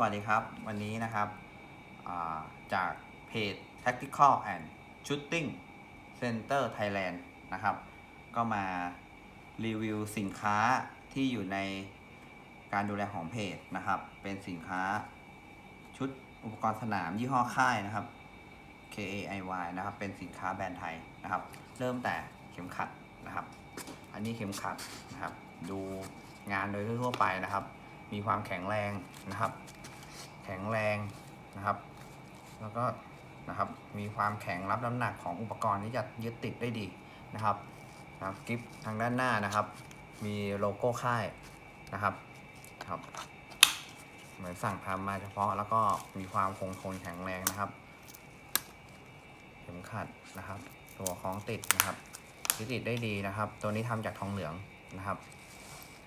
สวัสดีครับ วันนี้นะครับาจากเพจ Tactical and Shooting Center Thailand นะครับ ก็มารีวิวสินค้าที่อยู่ในการดูแลของเพจนะครับ เป็นสินค้าชุดอุปกรณ์สนามยี่ห้อค่ายนะครับ KAIY นะครับ เป็นสินค้าแบรนด์ไทยนะครับ เริ่มแต่เข็มขัดนะครับ อันนี้เข็มขัดนะครับ ดูงานโดยทั่วไปนะครับมีความแข็งแรงนะครับ ข็งแรงนะครับ แล้วก็นะครับมีความแข็งรับน้ำหนักของอุปกรณ์ที่จะยึดติดได้ดีนะครับนะครับกิฟทางด้านหน้านะครับ มีโลโก้ค่ายนะครับครับเหมือนสั่งทำมาเฉพาะแล้วก็มีความคงทนแข็งแรงนะครับเข็มขัดนะครับ ตัวคล้องติดนะครับยึดติดได้ดีนะครับ ตัวนี้ทำจากทองเหลืองนะครับ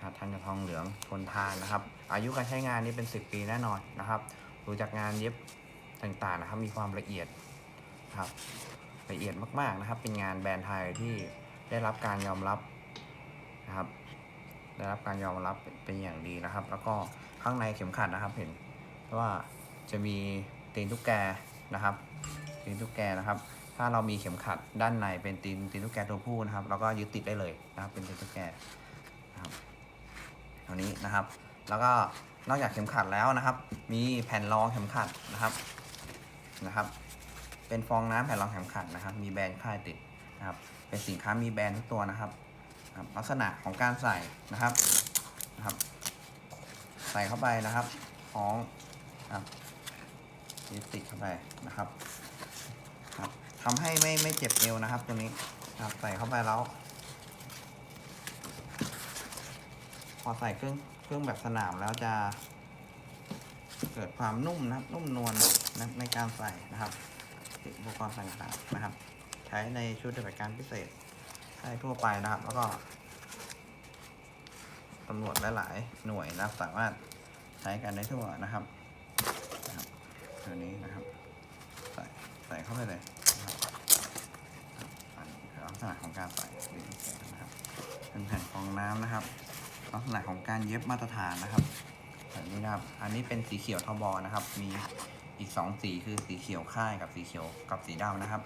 นะครับทางจากทองเหลืองทนทานนะครับ อายุการใช้งานนี่เป็น 10 ปีแน่นอนนะครับดูจากงานเย็บต่างๆนะครับ มีความละเอียดนะครับละเอียดมากๆนะครับ เป็นงานแบรนด์ไทยที่ได้รับการยอมรับนะครับ ได้รับการยอมรับเป็นอย่างดีนะครับ แล้วก็ข้างในเข็มขัดนะครับเห็นว่าจะมีตีนตุ๊กแกนะครับ ตีนตุ๊กแกนะครับ ถ้าเรามีเข็มขัดด้านในเป็นตีนตีนตุ๊กแกตัวผู้นะครับ เราก็ยึดติดได้เลยนะครับ เป็นตีนตุ๊กแกนะครับ ตัวนี้นะครับ แล้วก็นอกจากเข็มขัดแล้วนะครับ มีแผ่นรองเข็มขัดนะครับนะครับ เป็นฟองน้ำแผ่นรองเข็มขัดนะครับ มีแบรนด์ค่ายติดนะครับ เป็นสินค้ามีแบรนด์ทุกตัวนะครับครับ ลักษณะของการใส่นะครับนะครับ ใส่เข้าไปนะครับของครับยึดติดเข้าไปนะครับครับทำให้ไม่ไม่เจ็บเอวนะครับ ตัวนี้ครับใส่เข้าไปแล้ว พอใส่เครื่องเครื่องแบบสนามแล้วจะเกิดความนุ่มนะครับนุ่มนวลนะในการใส่นะครับติดอุปกรณ์ต่างๆนะครับ ใช้ในชุดปฏิบัติการพิเศษใช้ทั่วไปนะครับ แล้วก็ตำรวจหลายๆหน่วยนะสามารถใช้กันได้ทั่วนะครับนะครับตัวนี้นะครับ ใส่ใส่เข้าไปเลยนะครับลักษณะของการใส่ลิ้นแกะนะครับเป็นแผ่นฟองน้ำนะครับ ลักษณะของการเย็บมาตรฐานนะครับแบบนี้นะครับ อันนี้เป็นสีเขียวทบอนะครับ มีอีกสองสีคือสีเขียวค่ายกับสีเขียวกับสีดำนะครับ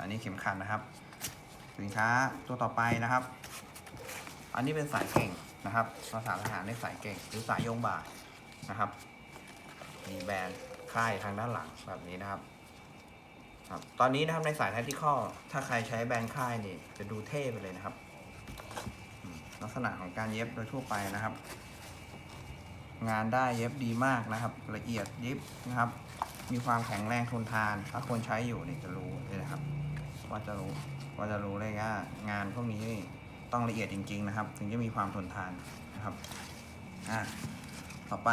อันนี้เข็มขัดนะครับ สินค้าตัวต่อไปนะครับ อันนี้เป็นสายเก่งนะครับภาษาทหารเรียกสายเก่งหรือสายโยงบ่านะครับ มีแบรนด์ค่ายทางด้านหลังแบบนี้นะครับครับ ตอนนี้นะครับในสายแท c ที่ข้อถ้าใครใช้แบรนด์ค่ายนี่จะดูเท่ไปเลยนะครับ ลักษณะของการเย็บโดยทั่วไปนะครับ งานได้เย็บดีมากนะครับ ละเอียดยิบนะครับ มีความแข็งแรงทนทาน ถ้าคนใช้อยู่นี่จะรู้เลยนะครับ ว่าจะรู้ว่าจะรู้เลยว่างานพวกนี้ต้องละเอียดจริง ๆ นะครับ ถึงจะมีความทนทานนะครับอะต่อไป